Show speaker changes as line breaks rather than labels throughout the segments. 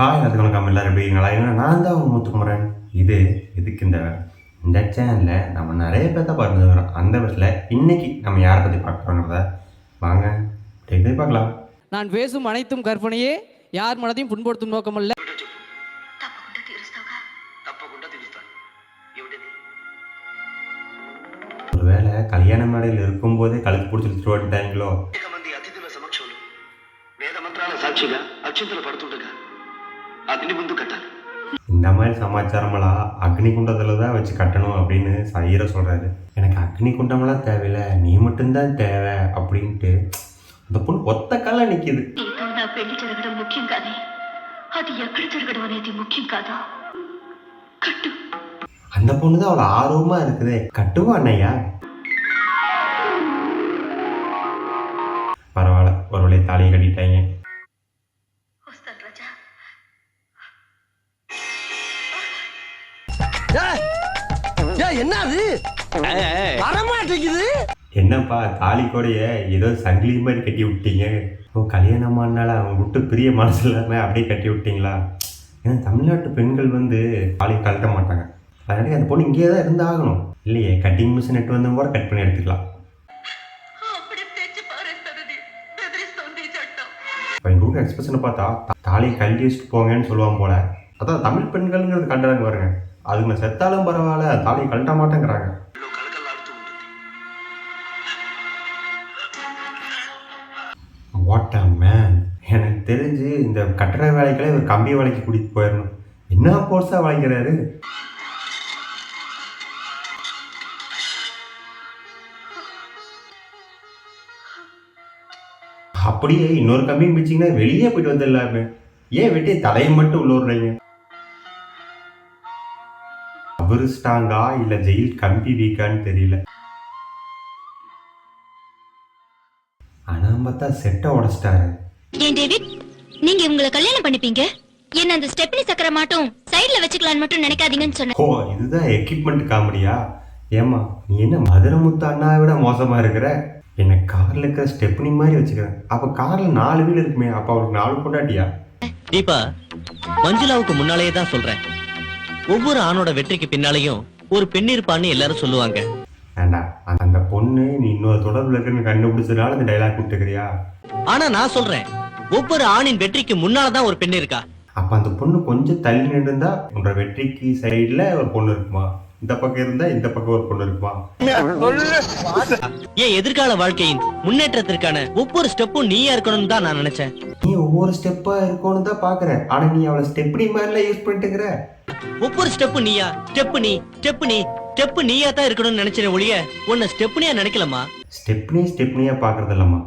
Hi அது வணக்கம் எல்லோரும் எப்படி இருக்கீங்களா என்ன நான் தான் உங்கள் இது இதுக்கு இந்த இந்த சேனலில் நம்ம நிறைய பேர்த்த பார்த்து வரோம். அந்த பட்சத்தில் இன்னைக்கு நம்ம யாரை பற்றி பார்க்குறோங்கிறத வாங்க எப்படி பார்க்கலாம்.
நான் பேசும் அனைத்தும் கற்பனையே யார் மனதையும் புண்படுத்தும்
நோக்கம் அல்ல.
ஒருவேளை கல்யாண மேடையில் இருக்கும்போதே கழுத்து பிடிச்சி எடுத்துட்டு வந்துட்டாங்களோ?
சாட்சிகா அச்சுந்தில் అగ్ని ముందు కట్టాలి
இந்த மாதிரி சமாச்சாரமெல்லாம் அக்னி குண்டத்தில் தான் வச்சு கட்டணும் அப்படின்னு சையரை சொல்கிறாரு எனக்கு அக்னி குண்டமெல்லாம் தேவையில்லை நீ மட்டும்தான் தேவை அப்படின்ட்டு அந்த பொண்ணு ஒத்த கால நிற்கிது
నీతో నా పెళ్లి జరగడం ముఖ్యం కానీ అది ఎక్కడ జరగడం అనేది ముఖ్యం కాదు కట్టు
அந்த பொண்ணு தான் அவ்வளோ ஆர்வமாக இருக்குதே கட்டுவா அண்ணையா பரவாயில்ல ஒரு வழியை தாலியை கட்டிட்டாங்க
என்னது? வரமாட்டேங்குது.
என்னப்பா தாலி கூடைய ஏதோ சங்கிலி மாதிரி கட்டி விட்டீங்க. ஓ கல்யாணமானால அவங்க விட்டு பெரிய மனசு இல்லாமல் அப்படியே கட்டி விட்டீங்களா? ஏன்னா தமிழ்நாட்டு பெண்கள் வந்து தாலி கழட்ட மாட்டாங்க. அதனால அந்த பொண்ணு இங்கேயே தான் இருந்தாகணும். இல்லையே கட்டிங் மிஷின் எட்டு வந்து கூட கட் பண்ணி எடுத்துக்கலாம். இப்போ எங்கள் ஊருக்கு எக்ஸ்பிரஷனை பார்த்தா தாலி கழட்டி வச்சுட்டு போங்கன்னு சொல்லுவாங்க போல. அதான் தமிழ் பெண்கள்ங்கிறது கண்டாங்க பாருங்க. அதுங்களை செத்தாலும் பரவாயில்ல தாலியை கழட்ட மாட்டேங்கிறாங்க. வாட் எனக்கு தெரிஞ்சு இந்த கட்டட வேலைக்கெல்லாம் இவர் கம்பி வேலைக்கு கூட்டிகிட்டு போயிடணும் என்ன போர்ஸாக வளைக்கிறாரு? அப்படியே இன்னொரு கம்பி பிடிச்சிங்கன்னா வெளியே போயிட்டு வந்துடலாமே. ஏன் வெட்டி தலையை மட்டும் உள்ள விடுறீங்க? அவரு ஸ்ட்ராங்கா இல்லை ஜெயில் கம்பி வீக்கான்னு தெரியல. ஆனால் பார்த்தா செட்டை உடச்சிட்டாரு.
ஏன் டேவிட் நீங்க இவங்களை கல்யாணம் பண்ணிப்பீங்க? என்ன அந்த ஸ்டெப்னி சக்கர மாட்டும் சைடுல வச்சுக்கலாம்னு மட்டும் நினைக்காதீங்கன்னு சொன்னேன்
ஓ இதுதான் எக்யூப்மெண்ட் காமெடியா? ஏமா நீ என்ன மதுரமுத்து அண்ணாவை விட மோசமா இருக்கிற? என்ன கார்ல இருக்கிற ஸ்டெப்னி மாதிரி வச்சுக்கிறேன். அப்ப கார்ல நாலு வீல் இருக்குமே அப்ப அவளுக்கு நாலு கொண்டாட்டியா
தீபா மஞ்சுளாவுக்கு முன்னாலேயே தான் சொல்றேன். ஒவ்வொரு ஆணோட வெற்றிக்கு பின்னாலேயும் ஒரு பெண் இருப்பான்னு எல்லாரும் சொல்லுவாங்க.
அந்த பொண்ணு நீ இன்னொரு தொடர்புல இருக்குன்னு கண்டுபிடிச்சதுனால இந்த டைலாக் விட்டுக்கிறியா
ஆனா நான் சொல்றேன் ஒவ்வொரு ஆணின் வெற்றிக்கு முன்னாலதான் ஒரு பெண் இருக்கா?
அப்ப அந்த பொண்ணு கொஞ்சம் தள்ளி நின்று இருந்தா உன்ற வெற்றிக்கு சைடுல ஒரு பொண்ணு இருக்குமா? இந்த பக்கம் இருந்தா இந்த பக்கம் ஒரு பொண்ணு இருக்குமா?
என் எதிர்கால வாழ்க்கையின் முன்னேற்றத்திற்கான ஒவ்வொரு ஸ்டெப்பும் நீயா இருக்கணும்னு தான் நான் நினைச்சேன்.
நீ ஒவ்வொரு ஸ்டெப்பா இருக்கணும் தான் பாக்குற ஆனா நீ அவளை ஸ்டெப்னி மாதிரிலாம் யூஸ் பண்ணிட்டுக்கிற
ஒவ்வொரு ஸ்டெப்பு நீயா? ஸ்டெப்பு நீ ஸ்டெப்பு நீ ஸ்டெப்பு நீயா தான் இருக்கணும்னு நினைச்சேன் ஒழிய உன்னை ஸ்டெப்னியா நினைக்கலமா
ஸ்டெப்னி ஸ்டெப்னியா பாக்குறது இல்லம்மா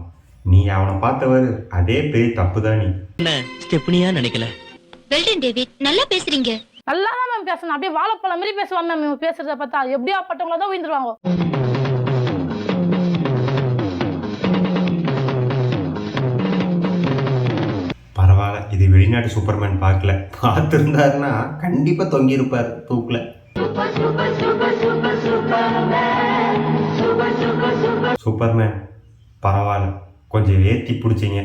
நீ அவனை பார்த்தவர் அதே பெரிய தப்பு தான் நீ.
என்ன ஸ்டெப்னியா நினைக்கல?
வெல்டன் டேவிட் நல்லா பேசுறீங்க.
நல்லா தான் மேம் பேசணும் அப்படியே வாழைப்பழம் மாதிரி பேசுவான் மேம் பேசுறத பார்த்தா எப்படியா பட்டவங்கள தான் உயிர்ந்துருவாங்க
வெளிநாட்டு சூப்பர்மேன் பார்க்கல. பார்த்துருந்தாருன்னா கண்டிப்பாக தொங்கியிருப்பார் தூக்கில். சூப்பர்மேன் பரவாயில்ல. கொஞ்சம் ஏற்றி பிடிச்சிங்க.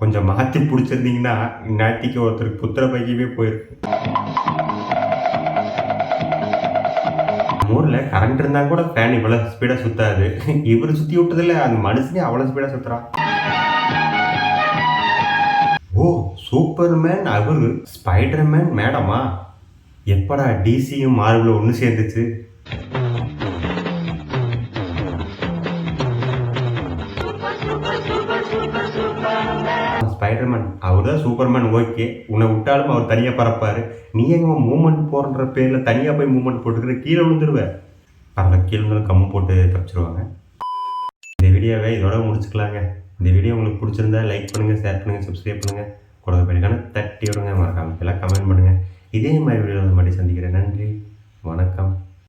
கொஞ்சம் மாற்றி பிடிச்சிருந்தீங்கன்னா நாட்டிக்கு ஒருத்தருக்கு புத்திர பைக்கவே போயிருக்கும். ஊரில் கரண்ட் இருந்தால் கூட ஃபேன் இவ்வளோ ஸ்பீடாக சுற்றாது இவர் சுற்றி விட்டதுல அந்த மனுஷனே அவ்வளோ ஸ்பீடாக சுற்றுறான் சூப்பர்மேன் அவரு ஸ்பைடர்மேன் மேடமா? எப்படா டிசியும் மார்வலும் ஒன்று சேர்ந்துச்சு? ஸ்பைடர்மேன் அவர் தான் சூப்பர்மேன் ஓகே. உன்னை விட்டாலும் அவர் தனியாக பறப்பாரு. நீ எங்க மூமெண்ட் போடுற பேரில் தனியாக போய் மூமெண்ட் போட்டுக்கிற? கீழே விழுந்துருவ. அதில் கீழே விழுந்தாலும் கம்மு போட்டு தப்பிச்சிருவாங்க. இந்த வீடியோவை இதோட முடிச்சுக்கலாங்க. இந்த வீடியோ உங்களுக்கு பிடிச்சிருந்தா லைக் பண்ணுங்கள் ஷேர் பண்ணுங்கள் சப்ஸ்கிரைப் பண்ணுங்கள் கூட பெருக்கான தட்டி விடுங்க. மறக்காம எல்லாம் கமெண்ட் பண்ணுங்கள் இதே மாதிரி வீடியோ மட்டும் சந்திக்கிறேன். நன்றி. வணக்கம்.